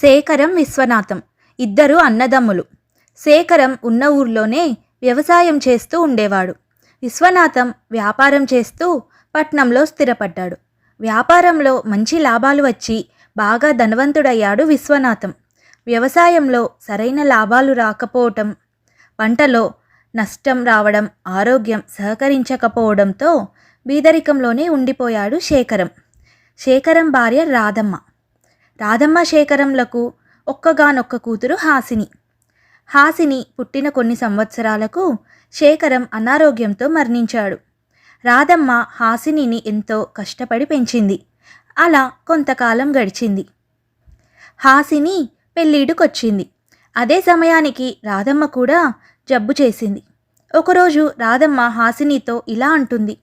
శేఖరం విశ్వనాథం. ఇద్దరు అన్నదమ్ములు. శేఖరం ఉన్న ఊర్లోనే వ్యవసాయం చేస్తూ ఉండేవాడు. విశ్వనాథం వ్యాపారం చేస్తూ పట్నంలో స్థిరపడ్డాడు. వ్యాపారంలో మంచి లాభాలు వచ్చి బాగా ధనవంతుడయ్యాడు విశ్వనాథం. వ్యవసాయంలో సరైన లాభాలు రాకపోవటం పంటలో నష్టం రావడం ఆరోగ్యం సహకరించకపోవడంతో బీదరికంలోనే ఉండిపోయాడు శేఖరం. శేఖరం భార్య రాధమ్మ. రాధమ్మ శేఖరంలకు ఒక్కగానొక్క కూతురు హాసిని. హాసిని పుట్టిన కొన్ని సంవత్సరాలకు శేఖరం అనారోగ్యంతో మరణించాడు. రాధమ్మ హాసినిని ఎంతో కష్టపడి పెంచింది. అలా కొంతకాలం గడిచింది. హాసిని పెళ్ళిడుకొచ్చింది అదే సమయానికి రాధమ్మ కూడా జబ్బు చేసింది. ఒకరోజు రాధమ్మ హాసినితో ఇలా అంటుంది.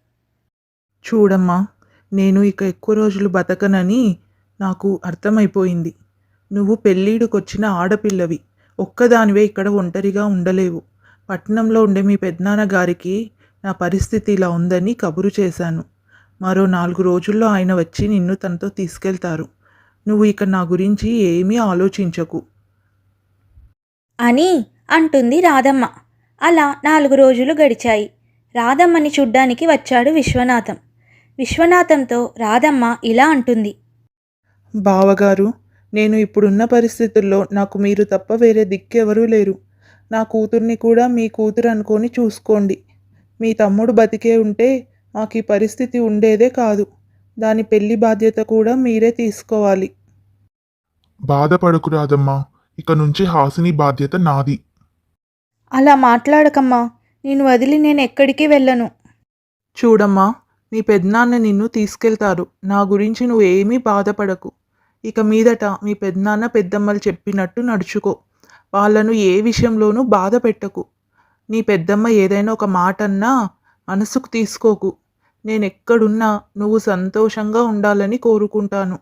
చూడమ్మా నేను ఇక ఎక్కువ రోజులు బతకనని నాకు అర్థమైపోయింది. నువ్వు పెళ్ళిడికొచ్చిన ఆడపిల్లవి. ఒక్కదానివే ఇక్కడ ఒంటరిగా ఉండలేవు. పట్టణంలో ఉండే మీ పెద్దనాన్నగారికి నా పరిస్థితి ఇలా ఉందని కబురు చేశాను. మరో నాలుగు రోజుల్లో ఆయన వచ్చి నిన్ను తనతో తీసుకెళ్తారు. నువ్వు ఇక నా గురించి ఏమీ ఆలోచించకు. అని అంటుంది రాధమ్మ. అలా నాలుగు రోజులు గడిచాయి. రాధమ్మని చూడ్డానికి వచ్చాడు విశ్వనాథం. విశ్వనాథంతో రాధమ్మ ఇలా అంటుంది. బావగారు నేను ఇప్పుడున్న పరిస్థితుల్లో నాకు మీరు తప్ప వేరే దిక్కెవరూ లేరు. నా కూతుర్ని కూడా మీ కూతురు అనుకొని చూసుకోండి. మీ తమ్ముడు బతికే ఉంటే మాకు ఈ పరిస్థితి ఉండేదే కాదు. దాని పెళ్ళి బాధ్యత కూడా మీరే తీసుకోవాలి. బాధపడకు రాదమ్మా ఇక నుంచి హాసిని బాధ్యత నాది. అలా మాట్లాడకమ్మా. నేను వదిలి నేను ఎక్కడికి వెళ్ళను. చూడమ్మా మీ పెద్దనాన్న నిన్ను తీసుకెళ్తారు. నా గురించి నువ్వు ఏమీ బాధపడకు. ఇక మీదట మీ పెద్దనాన్న పెద్దమ్మలు చెప్పినట్టు నడుచుకో. వాళ్ళను ఏ విషయంలోనూ బాధ పెట్టకు. నీ పెద్దమ్మ ఏదైనా ఒక మాట అన్నా మనసుకు తీసుకోకు. నేను ఎక్కడున్నా నువ్వు సంతోషంగా ఉండాలని కోరుకుంటాను.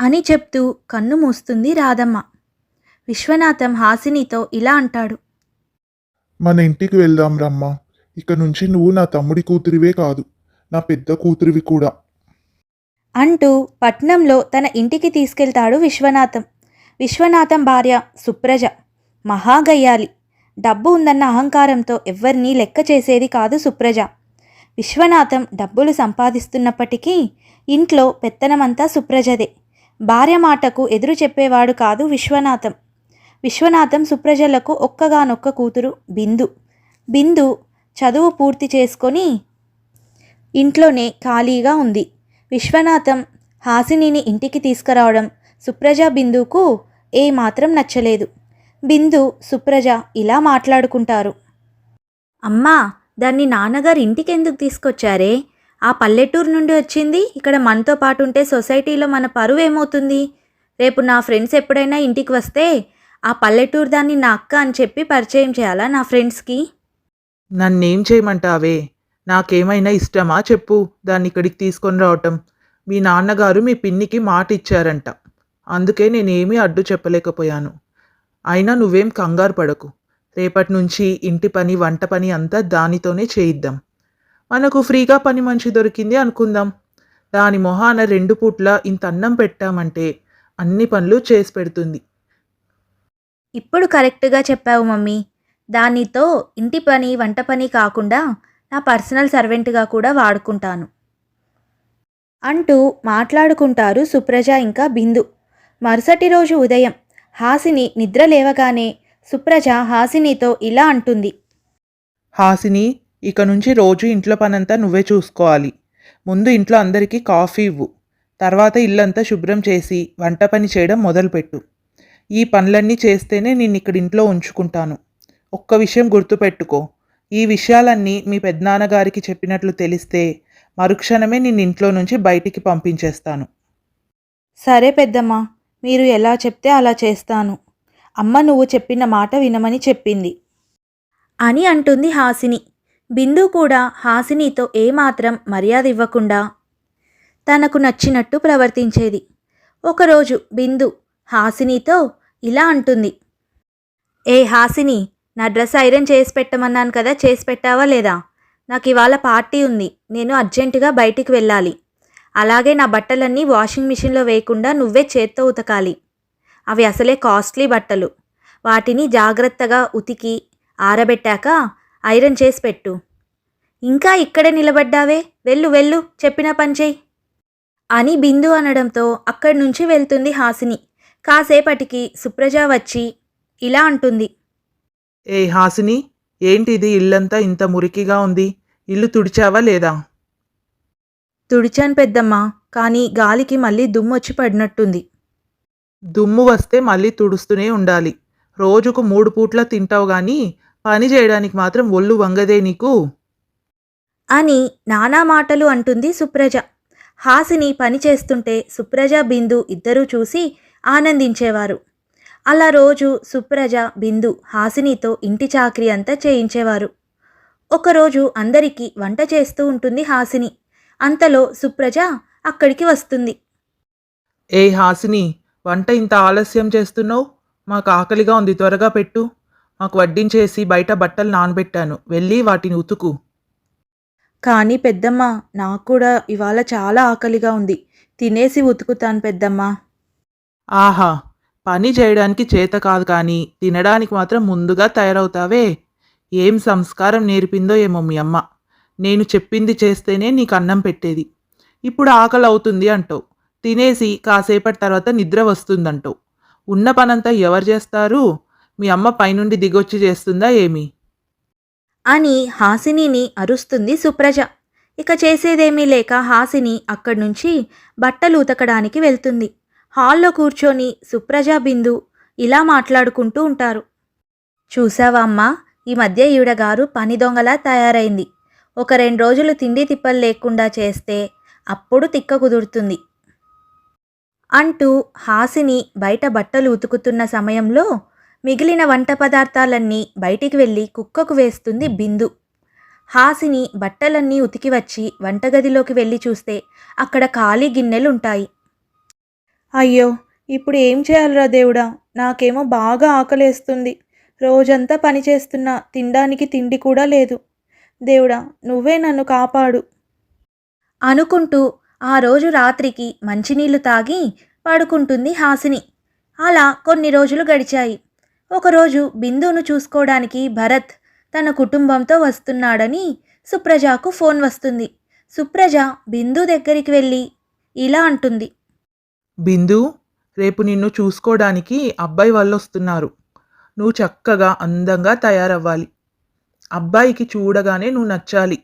అని చెప్తూ కన్ను మూస్తుంది రాధమ్మ. విశ్వనాథం హాసినితో ఇలా అంటాడు. మన ఇంటికి వెళ్దాం రమ్మా. ఇక నుంచి నువ్వు నా తమ్ముడి కూతురివే కాదు నా పెద్ద కూతురివి కూడా. అంటూ పట్నంలో తన ఇంటికి తీసుకెళ్తాడు విశ్వనాథం. విశ్వనాథం భార్య సుప్రజ. మహాగయ్యాలి. డబ్బు ఉందన్న అహంకారంతో ఎవ్వరినీ లెక్క చేసేది కాదు సుప్రజ. విశ్వనాథం డబ్బులు సంపాదిస్తున్నప్పటికీ ఇంట్లో పెత్తనమంతా సుప్రజదే. భార్య మాటకు ఎదురు చెప్పేవాడు కాదు విశ్వనాథం. విశ్వనాథం సుప్రజలకు ఒక్కగానొక్క కూతురు బిందు. బిందు చదువు పూర్తి చేసుకొని ఇంట్లోనే ఖాళీగా ఉంది. విశ్వనాథం హాసినిని ఇంటికి తీసుకురావడం సుప్రజ బిందుకు ఏమాత్రం నచ్చలేదు. బిందు సుప్రజ ఇలా మాట్లాడుకుంటారు. అమ్మా దాన్ని నాన్నగారు ఇంటికి ఎందుకు తీసుకొచ్చారే? ఆ పల్లెటూరు నుండి వచ్చింది. ఇక్కడ మనతో పాటు ఉంటే సొసైటీలో మన పరువు ఏమవుతుంది? రేపు నా ఫ్రెండ్స్ ఎప్పుడైనా ఇంటికి వస్తే ఆ పల్లెటూరు దాన్ని నా అక్క అని చెప్పి పరిచయం చేయాలా నా ఫ్రెండ్స్కి? నన్నేం చేయమంటావే? నాకేమైనా ఇష్టమా చెప్పు దాన్ని ఇక్కడికి తీసుకొని రావటం. మీ నాన్నగారు మీ పిన్నికి మాట ఇచ్చారంట. అందుకే నేనేమీ అడ్డు చెప్పలేకపోయాను. అయినా నువ్వేం కంగారు పడకు. రేపటి నుంచి ఇంటి పని వంట పని అంతా దానితోనే చేయిద్దాం. మనకు ఫ్రీగా పని మంచి దొరికింది అనుకుందాం. దాని మొహాన రెండు పూట్ల ఇంత అన్నం పెట్టామంటే అన్ని పనులు చేసి పెడుతుంది. ఇప్పుడు కరెక్ట్గా చెప్పావు మమ్మీ. దానితో ఇంటి పని వంట పని కాకుండా నా పర్సనల్ సర్వెంట్గా కూడా వాడుకుంటాను. అంటూ మాట్లాడుకుంటారు సుప్రజ ఇంకా బిందు. మరుసటి రోజు ఉదయం హాసిని నిద్ర లేవగానే సుప్రజ హాసినితో ఇలా అంటుంది. హాసిని ఇక నుంచి రోజు ఇంట్లో పనంతా నువ్వే చూసుకోవాలి. ముందు ఇంట్లో అందరికీ కాఫీ ఇవ్వు. తర్వాత ఇల్లంతా శుభ్రం చేసి వంట పని చేయడం మొదలుపెట్టు. ఈ పనులన్నీ చేస్తేనే నేను ఇక్కడ ఇంట్లో ఉంచుకుంటాను. ఒక్క విషయం గుర్తుపెట్టుకో. ఈ విషయాలన్నీ మీ పెద్దనాన్నగారికి చెప్పినట్లు తెలిస్తే మరుక్షణమే నేను ఇంట్లో నుంచి బయటికి పంపించేస్తాను. సరే పెద్దమ్మ మీరు ఎలా చెప్తే అలా చేస్తాను. అమ్మ నువ్వు చెప్పిన మాట వినమని చెప్పింది. అని అంటుంది హాసిని. బిందు కూడా హాసినితో ఏమాత్రం మర్యాద ఇవ్వకుండా తనకు నచ్చినట్టు ప్రవర్తించేది. ఒకరోజు బిందు హాసినితో ఇలా అంటుంది. ఏ హాసిని నా డ్రెస్ ఐరన్ చేసి పెట్టమన్నాను కదా చేసి పెట్టావా లేదా? నాకు ఇవాళ పార్టీ ఉంది. నేను అర్జెంటుగా బయటికి వెళ్ళాలి. అలాగే నా బట్టలన్నీ వాషింగ్ మిషన్లో వేయకుండా నువ్వే చేత్తో ఉతకాలి. అవి అసలే కాస్ట్లీ బట్టలు. వాటిని జాగ్రత్తగా ఉతికి ఆరబెట్టాక ఐరన్ చేసి పెట్టు. ఇంకా ఇక్కడే నిలబడ్డావే? వెళ్ళు వెళ్ళు చెప్పిన పని అని బిందు అనడంతో అక్కడి నుంచి వెళ్తుంది హాసిని. కాసేపటికి సుప్రజ వచ్చి ఇలా అంటుంది. ఏ హాసిని ఏంటిది ఇల్లంతా ఇంత మురికిగా ఉంది? ఇల్లు తుడిచావా లేదా? తుడిచాను పెద్దమ్మ కానీ గాలికి మళ్ళీ దుమ్మొచ్చి పడినట్టుంది. దుమ్ము వస్తే మళ్ళీ తుడుస్తూనే ఉండాలి. రోజుకు మూడు పూట్ల తింటావు గాని పని చేయడానికి మాత్రం ఒళ్ళు వంగదే నీకు. అని నానా మాటలు అంటుంది సుప్రజ. హాసిని పని చేస్తుంటే సుప్రజ బిందు ఇద్దరూ చూసి ఆనందించేవారు. అలా రోజు సుప్రజ బిందు హాసినితో ఇంటి చాకరీ అంతా చేయించేవారు. ఒకరోజు అందరికీ వంట చేస్తూ ఉంటుంది హాసిని. అంతలో సుప్రజ అక్కడికి వస్తుంది. ఏ హాసిని వంట ఇంత ఆలస్యం చేస్తున్నావు? మాకు ఆకలిగా ఉంది త్వరగా పెట్టు. మాకు వడ్డించేసి బయట బట్టలు నానబెట్టాను. వెళ్ళి వాటిని ఉతుకు. కానీ పెద్దమ్మ నాకు కూడా ఇవాళ చాలా ఆకలిగా ఉంది. తినేసి ఉతుకుతాను పెద్దమ్మ. ఆహా! పని చేయడానికి చేత కాదు కానీ తినడానికి మాత్రం ముందుగా తయారవుతావే. ఏం సంస్కారం నేర్పిందో ఏమో మీ అమ్మ. నేను చెప్పింది చేస్తేనే నీకు అన్నం పెట్టేది. ఇప్పుడు ఆకలి అవుతుంది అంటావు. తినేసి కాసేపటి తర్వాత నిద్ర వస్తుందంటావు. ఉన్న పనంతా ఎవరు చేస్తారు? మీ అమ్మ పైనుండి దిగొచ్చి చేస్తుందా ఏమి? అని హాసినిని అరుస్తుంది సుప్రజ. ఇక చేసేదేమీ లేక హాసిని అక్కడి నుంచి బట్టలు ఉతకడానికి వెళ్తుంది. హాల్లో కూర్చొని సుప్రజ బిందు ఇలా మాట్లాడుకుంటూ ఉంటారు. చూసావా అమ్మా ఈ మధ్య ఈవిడ పని దొంగలా తయారైంది. ఒక రెండు రోజులు తిండి తిప్పలు లేకుండా చేస్తే అప్పుడు తిక్క కుదురుతుంది. అంటూ హాసిని బయట బట్టలు ఉతుకుతున్న సమయంలో మిగిలిన వంట పదార్థాలన్నీ బయటికి వెళ్ళి కుక్కకు వేస్తుంది బిందు. హాసిని బట్టలన్నీ ఉతికి వచ్చి వంటగదిలోకి వెళ్ళి చూస్తే అక్కడ ఖాళీ గిన్నెలుంటాయి. అయ్యో ఇప్పుడు ఏం చేయాలరా దేవుడా? నాకేమో బాగా ఆకలేస్తుంది. రోజంతా పనిచేస్తున్నా తినడానికి తిండి కూడా లేదు. దేవుడా నువ్వే నన్ను కాపాడు. అనుకుంటూ ఆ రోజు రాత్రికి మంచినీళ్ళు తాగి పడుకుంటుంది హాసిని. అలా కొన్ని రోజులు గడిచాయి. ఒకరోజు బిందును చూసుకోవడానికి భరత్ తన కుటుంబంతో వస్తున్నాడని సుప్రజకు ఫోన్ వస్తుంది. సుప్రజ బిందు దగ్గరికి వెళ్ళి ఇలా అంటుంది. బిందు రేపు నిన్ను చూసుకోవడానికి అబ్బాయి వాళ్ళు వస్తున్నారు నువ్వు చక్కగా అందంగా తయారవ్వాలి. అబ్బాయికి చూడగానే నువ్వు నచ్చాలి.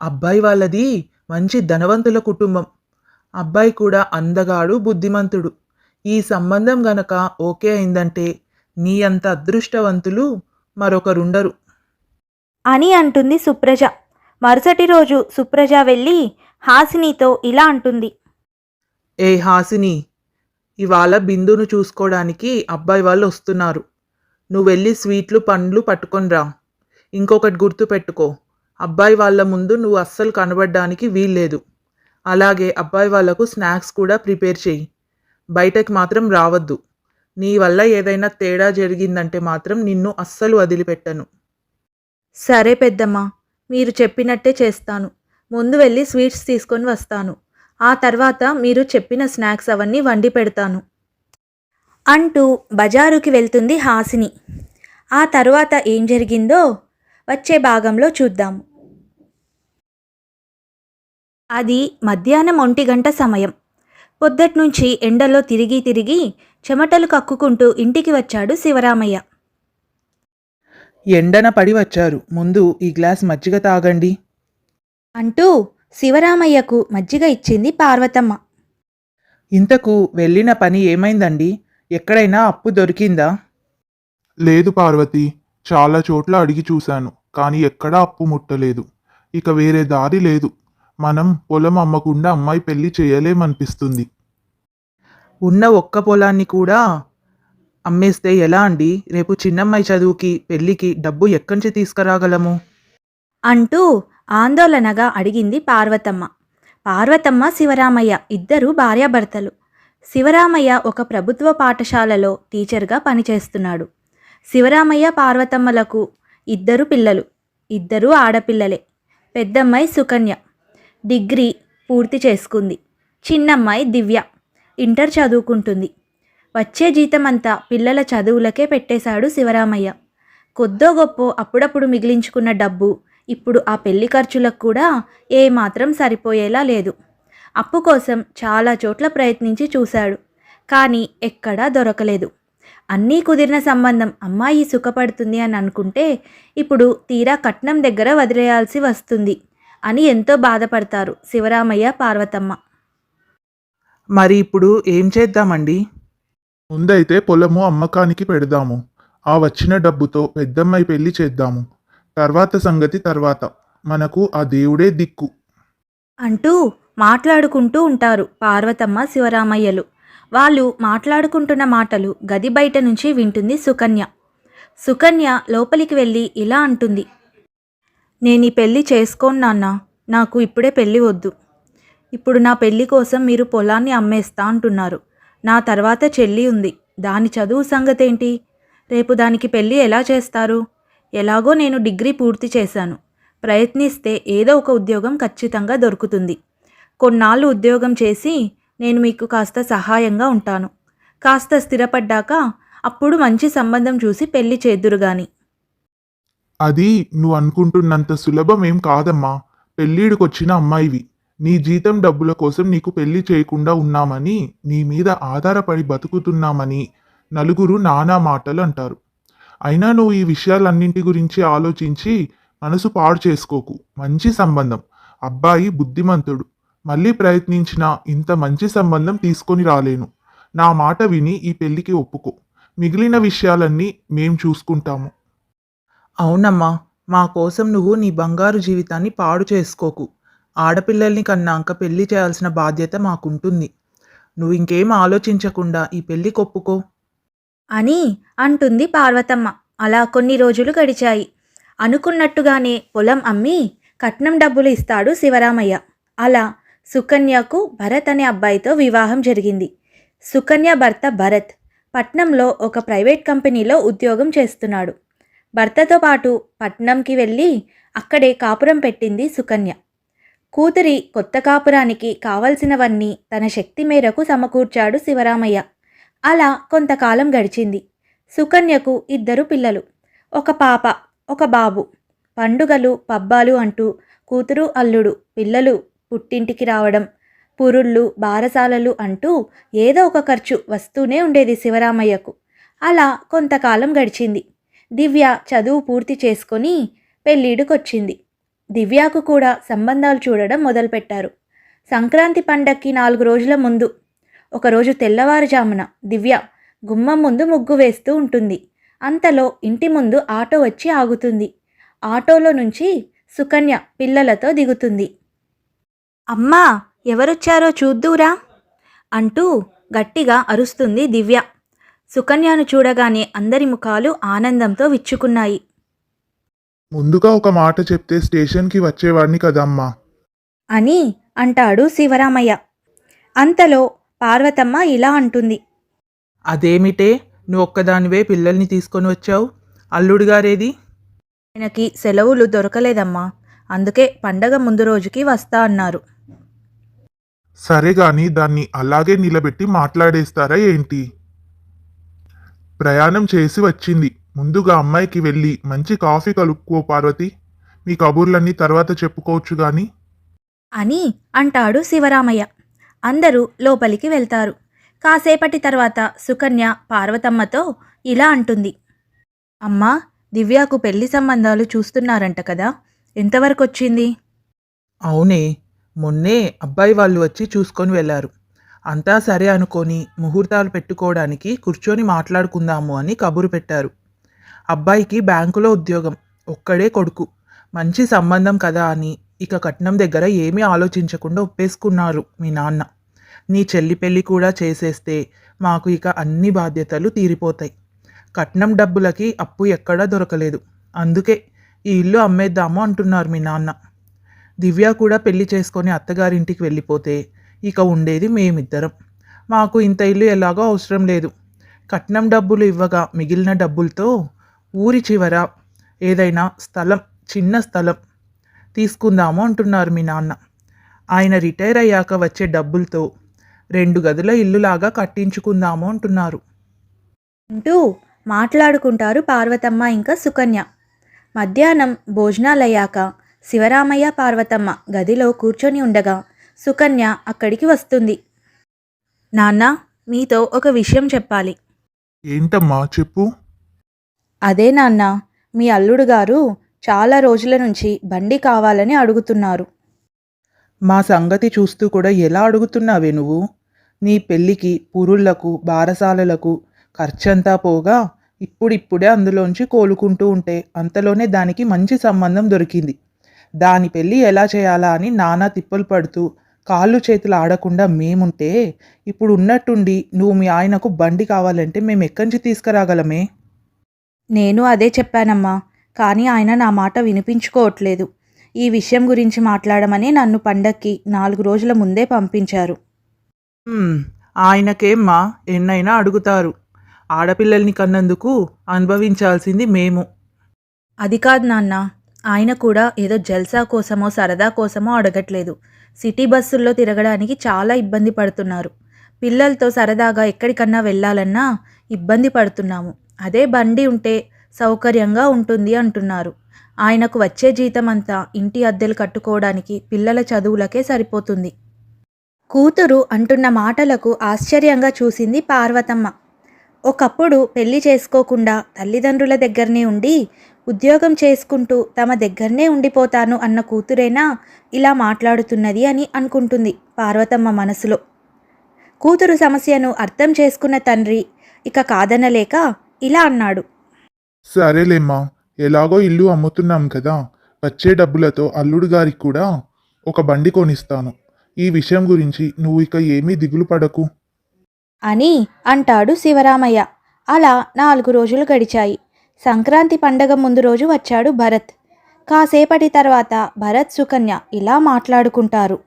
అబ్బాయి వాళ్ళది మంచి ధనవంతుల కుటుంబం. అబ్బాయి కూడా అందగాడు బుద్ధిమంతుడు. ఈ సంబంధం గనక ఓకే అయిందంటే నీ అంత అదృష్టవంతులు మరొకరుండరు. అని అంటుంది సుప్రజ. మరుసటి రోజు సుప్రజ వెళ్ళి హాసినితో ఇలా అంటుంది. ఏ హాసిని ఇవాళ బిందును చూసుకోవడానికి అబ్బాయి వాళ్ళు వస్తున్నారు. నువ్వు వెళ్ళి స్వీట్లు పండ్లు పట్టుకొని రా. ఇంకొకటి గుర్తు పెట్టుకో. అబ్బాయి వాళ్ళ ముందు నువ్వు అస్సలు కనబడడానికి వీల్లేదు. అలాగే అబ్బాయి వాళ్ళకు స్నాక్స్ కూడా ప్రిపేర్ చేయి. బయటకు మాత్రం రావద్దు. నీ వల్ల ఏదైనా తేడా జరిగిందంటే మాత్రం నిన్ను అస్సలు వదిలిపెట్టను. సరే పెద్దమ్మ మీరు చెప్పినట్టే చేస్తాను. ముందు వెళ్ళి స్వీట్స్ తీసుకొని వస్తాను. ఆ తర్వాత మీరు చెప్పిన స్నాక్స్ అవన్నీ వండి పెడతాను. అంటూ బజారుకి వెళ్తుంది హాసిని. ఆ తర్వాత ఏం జరిగిందో వచ్చే భాగంలో చూద్దాం. అది మధ్యాహ్నం ఒంటి గంట సమయం. పొద్దట్నుంచి ఎండలో తిరిగి తిరిగి చెమటలు కక్కుకుంటూ ఇంటికి వచ్చాడు శివరామయ్య. ఎండన పడి వచ్చారు. ముందు ఈ గ్లాస్ మజ్జిగ తాగండి. అంటూ శివరామయ్యకు మజ్జిగ ఇచ్చింది పార్వతమ్మ. ఇంతకు వెళ్ళిన పని ఏమైందండి? ఎక్కడైనా అప్పు దొరికిందా? లేదు పార్వతి చాలా చోట్ల అడిగి చూశాను కానీ ఎక్కడా అప్పు ముట్టలేదు. ఇక వేరే దారి లేదు. మనం పొలం అమ్మకుండా అమ్మాయి పెళ్ళి చేయలేమనిపిస్తుంది. ఉన్న ఒక్క పొలాన్ని కూడా అమ్మేస్తే ఎలా అండి? రేపు చిన్నమ్మాయి చదువుకి పెళ్ళికి డబ్బు ఎక్కడి నుంచి తీసుకురాగలము? అంటూ ఆందోళనగా అడిగింది పార్వతమ్మ. పార్వతమ్మ శివరామయ్య ఇద్దరు భార్యాభర్తలు. శివరామయ్య ఒక ప్రభుత్వ పాఠశాలలో టీచర్గా పనిచేస్తున్నాడు. శివరామయ్య పార్వతమ్మలకు ఇద్దరు పిల్లలు. ఇద్దరు ఆడపిల్లలే. పెద్దమ్మాయి సుకన్య. డిగ్రీ పూర్తి చేసుకుంది. చిన్నమ్మాయి దివ్య. ఇంటర్ చదువుకుంటుంది. వచ్చే జీతమంతా పిల్లల చదువులకే పెట్టేశాడు శివరామయ్య. కొద్దో గొప్ప అప్పుడప్పుడు మిగిలించుకున్న డబ్బు ఇప్పుడు ఆ పెళ్ళి ఖర్చులకు కూడా ఏమాత్రం సరిపోయేలా లేదు. అప్పు కోసం చాలా చోట్ల ప్రయత్నించి చూశాడు కానీ ఎక్కడా దొరకలేదు. అన్నీ కుదిరిన సంబంధం అమ్మాయి సుఖపడుతుంది అని అనుకుంటే ఇప్పుడు తీరా కట్నం దగ్గర వదిలేయాల్సి వస్తుంది అని ఎంతో బాధపడతారు శివరామయ్య పార్వతమ్మ. మరి ఇప్పుడు ఏం చేద్దామండి? ముందైతే పొలము అమ్మకానికి పెడదాము. ఆ వచ్చిన డబ్బుతో పెద్దమ్మాయి పెళ్ళి చేద్దాము. తర్వాత సంగతి తర్వాత. మనకు ఆ దేవుడే దిక్కు. అంటూ మాట్లాడుకుంటూ ఉంటారు పార్వతమ్మ శివరామయ్యలు. వాళ్ళు మాట్లాడుకుంటున్న మాటలు గది బయట నుంచి వింటుంది సుకన్య. సుకన్య లోపలికి వెళ్ళి ఇలా అంటుంది. నేను ఈ పెళ్ళి చేసుకోను నాన్న. నాకు ఇప్పుడే పెళ్ళి వద్దు. ఇప్పుడు నా పెళ్ళి కోసం మీరు పొలాన్ని అమ్మేస్తా అంటున్నారు. నా తర్వాత చెల్లి ఉంది. దాని చదువు సంగతేంటి? రేపు దానికి పెళ్ళి ఎలా చేస్తారు? ఎలాగో నేను డిగ్రీ పూర్తి చేశాను. ప్రయత్నిస్తే ఏదో ఒక ఉద్యోగం ఖచ్చితంగా దొరుకుతుంది. కొన్నాళ్ళు ఉద్యోగం చేసి నేను మీకు కాస్త సహాయంగా ఉంటాను. కాస్త స్థిరపడ్డాక అప్పుడు మంచి సంబంధం చూసి పెళ్ళి చేద్దురుగాని అది నువ్వు అనుకుంటున్నంత సులభం ఏం కాదమ్మా. పెళ్ళిడికొచ్చిన అమ్మాయివి. నీ జీతం డబ్బుల కోసం నీకు పెళ్ళి చేయకుండా ఉన్నామని నీ మీద ఆధారపడి బతుకుతున్నామని నలుగురు నానా మాటలు అంటారు. అయినా నువ్వు ఈ విషయాలన్నింటి గురించి ఆలోచించి మనసు పాడు చేసుకోకు. మంచి సంబంధం. అబ్బాయి బుద్ధిమంతుడు. మళ్ళీ ప్రయత్నించినా ఇంత మంచి సంబంధం తీసుకొని రాలేను. నా మాట విని ఈ పెళ్ళికి ఒప్పుకో. మిగిలిన విషయాలన్నీ మేం చూసుకుంటాము. అవునమ్మా. మా కోసం నువ్వు నీ బంగారు జీవితాన్ని పాడు చేసుకోకు. ఆడపిల్లల్ని కన్నాక పెళ్ళి చేయాల్సిన బాధ్యత మాకుంటుంది. నువ్వు ఇంకేం ఆలోచించకుండా ఈ పెళ్ళి కొప్పుకో అని అంటుంది పార్వతమ్మ. అలా కొన్ని రోజులు గడిచాయి. అనుకున్నట్టుగానే పొలం అమ్మి కట్నం డబ్బులు ఇస్తాడు శివరామయ్య. అలా సుకన్యకు భరత్ అనే అబ్బాయితో వివాహం జరిగింది. సుకన్య భర్త భరత్ పట్నంలో ఒక ప్రైవేట్ కంపెనీలో ఉద్యోగం చేస్తున్నాడు. భర్తతో పాటు పట్నంకి వెళ్ళి అక్కడే కాపురం పెట్టింది సుకన్య. కూతురి కొత్త కాపురానికి కావలసినవన్నీ తన శక్తి మేరకు సమకూర్చాడు శివరామయ్య. అలా కొంతకాలం గడిచింది. సుకన్యకు ఇద్దరు పిల్లలు. ఒక పాప ఒక బాబు. పండుగలు పబ్బాలు అంటూ కూతురు అల్లుడు పిల్లలు పుట్టింటికి రావడం పురుళ్ళు బారసాలలు అంటూ ఏదో ఒక ఖర్చు వస్తూనే ఉండేది శివరామయ్యకు. అలా కొంతకాలం గడిచింది. దివ్య చదువు పూర్తి చేసుకొని పెళ్ళిడుకొచ్చింది దివ్యకు కూడా సంబంధాలు చూడడం మొదలుపెట్టారు. సంక్రాంతి పండక్కి నాలుగు రోజుల ముందు ఒకరోజు తెల్లవారుజామున దివ్య గుమ్మం ముందు ముగ్గు వేస్తూ ఉంటుంది. అంతలో ఇంటి ముందు ఆటో వచ్చి ఆగుతుంది. ఆటోలో నుంచి సుకన్య పిల్లలతో దిగుతుంది. అమ్మా ఎవరొచ్చారో చూద్దురా? అంటూ గట్టిగా అరుస్తుంది దివ్య. సుకన్యను చూడగానే అందరి ముఖాలు ఆనందంతో విచ్చుకున్నాయి. ముందుగా ఒక మాట చెప్తే స్టేషన్కి వచ్చేవాడిని కదమ్మా. అని అంటాడు శివరామయ్య. అంతలో పార్వతమ్మ ఇలా అంటుంది. అదేమిటే? నువ్వు ఒక్కదానివే పిల్లల్ని తీసుకొని వచ్చావు? అల్లుడు గారేది ఆయనకి సెలవులు దొరకలేదమ్మా. అందుకే పండగ ముందు రోజుకి వస్తా అన్నారు. సరే గాని దాన్ని అలాగే నిలబెట్టి మాట్లాడేస్తారా ఏంటి? ప్రయాణం చేసి వచ్చింది. ముందుగా అమ్మాయికి వెళ్ళి మంచి కాఫీ కలుపుకో పార్వతి. మీ కబుర్లన్నీ తర్వాత చెప్పుకోవచ్చు గాని. అని అంటాడు శివరామయ్య. అందరూ లోపలికి వెళ్తారు. కాసేపటి తర్వాత సుకన్య పార్వతమ్మతో ఇలా అంటుంది. అమ్మా దివ్యాకు పెళ్ళి సంబంధాలు చూస్తున్నారంట కదా ఎంతవరకు వచ్చింది అవునే మొన్నే అబ్బాయి వాళ్ళు వచ్చి చూసుకొని వెళ్ళారు అంతా సరే అనుకొని ముహూర్తాలు పెట్టుకోవడానికి కూర్చొని మాట్లాడుకుందాము అని కబురు పెట్టారు. అబ్బాయికి బ్యాంకులో ఉద్యోగం ఒక్కడే కొడుకు మంచి సంబంధం కదా అని ఇక కట్నం దగ్గర ఏమీ ఆలోచించకుండా ఒప్పేసుకున్నారు మీ నాన్న. నీ చెల్లి పెళ్ళి కూడా చేసేస్తే మాకు ఇక అన్ని బాధ్యతలు తీరిపోతాయి. కట్నం డబ్బులకి అప్పు ఎక్కడా దొరకలేదు. అందుకే ఈ ఇల్లు అమ్మేద్దాము అంటున్నారు మీ నాన్న. దివ్య కూడా పెళ్ళి చేసుకొని అత్తగారింటికి వెళ్ళిపోతే ఇక ఉండేది మేమిద్దరం. మాకు ఇంత ఇల్లు ఎలాగో అవసరం లేదు. కట్నం డబ్బులు ఇవ్వగా మిగిలిన డబ్బులతో ఊరి చివర ఏదైనా స్థలం చిన్న స్థలం తీసుకుందాము అంటున్నారు మీ నాన్న. ఆయన రిటైర్ అయ్యాక వచ్చే డబ్బులతో రెండు గదుల ఇల్లులాగా కట్టించుకుందాము అంటున్నారు. అంటూ మాట్లాడుకుంటారు పార్వతమ్మ ఇంకా సుకన్య. మధ్యాహ్నం భోజనాలయ్యాక శివరామయ్య పార్వతమ్మ గదిలో కూర్చొని ఉండగా సుకన్య అక్కడికి వస్తుంది. నాన్న మీతో ఒక విషయం చెప్పాలి. ఏంటమ్మా చెప్పు. అదే నాన్న మీ అల్లుడు గారు చాలా రోజుల నుంచి బండి కావాలని అడుగుతున్నారు. మా సంగతి చూస్తూ కూడా ఎలా అడుగుతున్నావే నువ్వు? నీ పెళ్ళికి పురుళ్ళకు బారసాలలకు ఖర్చంతా పోగా ఇప్పుడిప్పుడే అందులోంచి కోలుకుంటూ ఉంటే అంతలోనే దానికి మంచి సంబంధం దొరికింది. దాని పెళ్ళి ఎలా చేయాలా అని నానా తిప్పలు పడుతూ కాళ్ళు చేతులు ఆడకుండా మేముంటే ఇప్పుడు ఉన్నట్టుండి నువ్వు మీ ఆయనకు బండి కావాలంటే మేము ఎక్కడి నుంచి తీసుకురాగలమే? నేను అదే చెప్పానమ్మా. కానీ ఆయన నా మాట వినిపించుకోవట్లేదు. ఈ విషయం గురించి మాట్లాడమని నన్ను పండక్కి నాలుగు రోజుల ముందే పంపించారు. ఆయనకేమ్మా ఎన్నైనా అడుగుతారు. ఆడపిల్లల్ని కన్నందుకు అనుభవించాల్సింది మేము. అది కాదు నాన్న ఆయన కూడా ఏదో జల్సా కోసమో సరదా కోసమో అడగట్లేదు. సిటీ బస్సుల్లో తిరగడానికి చాలా ఇబ్బంది పడుతున్నారు. పిల్లలతో సరదాగా ఎక్కడికన్నా వెళ్ళాలన్నా ఇబ్బంది పడుతున్నాము. అదే బండి ఉంటే సౌకర్యంగా ఉంటుంది అంటున్నారు. ఆయనకు వచ్చే జీతం అంతా ఇంటి అద్దెలు కట్టుకోవడానికి పిల్లల చదువులకే సరిపోతుంది. కూతురు అంటున్న మాటలకు ఆశ్చర్యంగా చూసింది పార్వతమ్మ. ఒకప్పుడు పెళ్ళి చేసుకోకుండా తల్లిదండ్రుల దగ్గరనే ఉండి ఉద్యోగం చేసుకుంటూ తమ దగ్గరనే ఉండిపోతాను అన్న కూతురేనా ఇలా మాట్లాడుతున్నది అని అనుకుంటుంది పార్వతమ్మ మనసులో. కూతురు సమస్యను అర్థం చేసుకున్న తండ్రి ఇక కాదనలేక ఇలా అన్నాడు. సరేలేమ్మా ఎలాగో ఇల్లు అమ్ముతున్నాం కదా వచ్చే డబ్బులతో అల్లుడు గారికి కూడా ఒక బండి కొనిస్తాను. ఈ విషయం గురించి నువ్వు ఇక ఏమీ దిగులు పడకు. అని అంటాడు శివరామయ్య. అలా నాలుగు రోజులు గడిచాయి. సంక్రాంతి పండగ ముందు రోజు వచ్చాడు భరత్. కాసేపటి తర్వాత భరత్ సుకన్య ఇలా మాట్లాడుకుంటారు.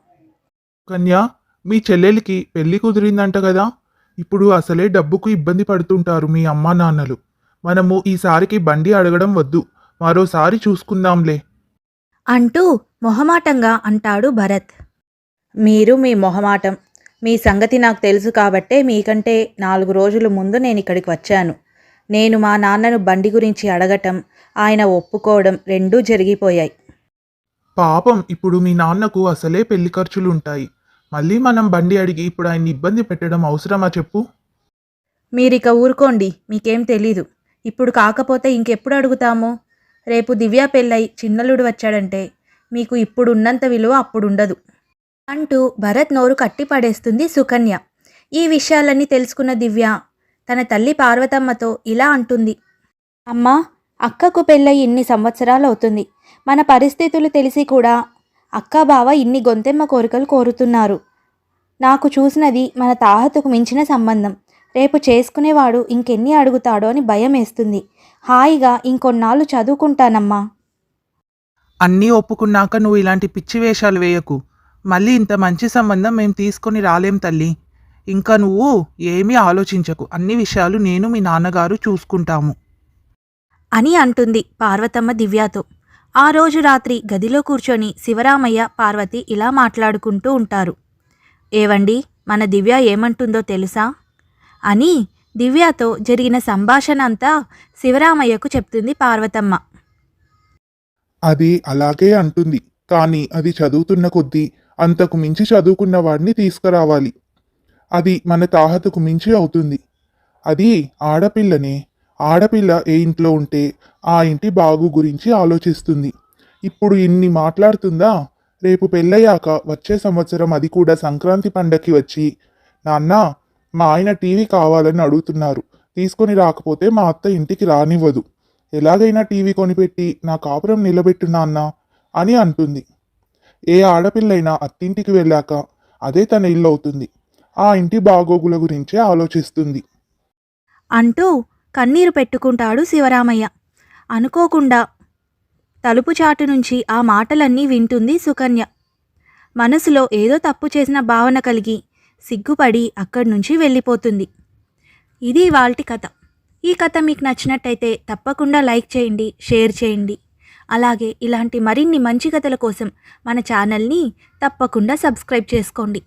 కన్యా మీ చెల్లెలికి పెళ్ళి కుదిరిందంట కదా. ఇప్పుడు అసలే డబ్బుకు ఇబ్బంది పడుతుంటారు మీ అమ్మా నాన్నలు. మనము ఈసారికి బండి అడగడం వద్దు. మరోసారి చూసుకుందాంలే. అంటూ మొహమాటంగా అంటాడు భరత్. మీరు మీ మొహమాటం మీ సంగతి నాకు తెలుసు కాబట్టే మీకంటే నాలుగు రోజుల ముందు నేను ఇక్కడికి వచ్చాను. నేను మా నాన్నను బండి గురించి అడగటం ఆయన ఒప్పుకోవడం రెండూ జరిగిపోయాయి. పాపం ఇప్పుడు మీ నాన్నకు అసలే పెళ్ళి ఖర్చులుంటాయి. మళ్ళీ మనం బండి అడిగి ఇప్పుడు ఆయన్ని ఇబ్బంది పెట్టడం అవసరమా చెప్పు? మీరిక ఊరుకోండి మీకేం తెలీదు. ఇప్పుడు కాకపోతే ఇంకెప్పుడు అడుగుతాము? రేపు దివ్య పెళ్ళై చిన్నలుడు వచ్చాడంటే మీకు ఇప్పుడు ఉన్నంత విలువ అప్పుడుండదు. అంటూ భరత్ నోరు కట్టి పడేస్తుంది సుకన్య. ఈ విషయాలన్నీ తెలుసుకున్న దివ్య తన తల్లి పార్వతమ్మతో ఇలా అంటుంది. అమ్మా అక్కకు పెళ్ళై ఇన్ని సంవత్సరాలు అవుతుంది మన పరిస్థితులు తెలిసి కూడా అక్క బావ ఇన్ని గొంతెమ్మ కోరికలు కోరుతున్నారు. నాకు చూసినది మన తాహతకు మించిన సంబంధం. రేపు చేసుకునేవాడు ఇంకెన్ని అడుగుతాడో అని భయం వేస్తుంది. హాయిగా ఇంకొన్నాళ్ళు చదువుకుంటానమ్మా. అన్నీ ఒప్పుకున్నాక నువ్వు ఇలాంటి పిచ్చి వేషాలు వేయకు. మళ్ళీ ఇంత మంచి సంబంధం మేము తీసుకొని రాలేం తల్లి. ఇంకా నువ్వు ఏమీ ఆలోచించకు. అన్ని విషయాలు నేను మీ నాన్నగారు చూసుకుంటాము. అని అంటుంది పార్వతమ్మ దివ్యతో. ఆ రోజు రాత్రి గదిలో కూర్చొని శివరామయ్య పార్వతి ఇలా మాట్లాడుకుంటూ ఉంటారు. ఏవండి మన దివ్య ఏమంటుందో తెలుసా? అని దివ్యతో జరిగిన సంభాషణ అంతా శివరామయ్యకు చెప్తుంది పార్వతమ్మ. అది అలాగే అంటుంది. కానీ అది చదువుతున్న కొద్దీ అంతకు మించి చదువుకున్న వాడిని తీసుకురావాలి. అది మన తాహతకు మించి అవుతుంది. అది ఆడపిల్లనే. ఆడపిల్ల ఏ ఇంట్లో ఉంటే ఆ ఇంటి బాగు గురించి ఆలోచిస్తుంది. ఇప్పుడు ఇన్ని మాట్లాడుతుందా? రేపు పెళ్ళయ్యాక వచ్చే సంవత్సరం అది కూడా సంక్రాంతి పండక్కి వచ్చి నాన్న మా ఆయన టీవీ కావాలని అడుగుతున్నారు. తీసుకొని రాకపోతే మా అత్త ఇంటికి రానివ్వదు. ఎలాగైనా టీవీ కొనిపెట్టి నా కాపురం నిలబెట్టున్నా నాన్న అని అంటుంది. ఏ ఆడపిల్లైనా అత్తింటికి వెళ్ళాక అదే తన ఇల్లు అవుతుంది. ఆ ఇంటి బాగోగుల గురించే ఆలోచిస్తుంది. అంటూ కన్నీరు పెట్టుకుంటాడు శివరామయ్య. అనుకోకుండా తలుపు చాటు నుంచి ఆ మాటలన్నీ వింటుంది సుకన్య. మనసులో ఏదో తప్పు చేసిన భావన కలిగి సిగ్గుపడి అక్కడి నుంచి వెళ్ళిపోతుంది. ఇది వాల్టి కథ. ఈ కథ మీకు నచ్చినట్టయితే తప్పకుండా లైక్ చేయండి షేర్ చేయండి. అలాగే ఇలాంటి మరిన్ని మంచి కథల కోసం మన ఛానల్ని తప్పకుండా సబ్స్క్రైబ్ చేసుకోండి.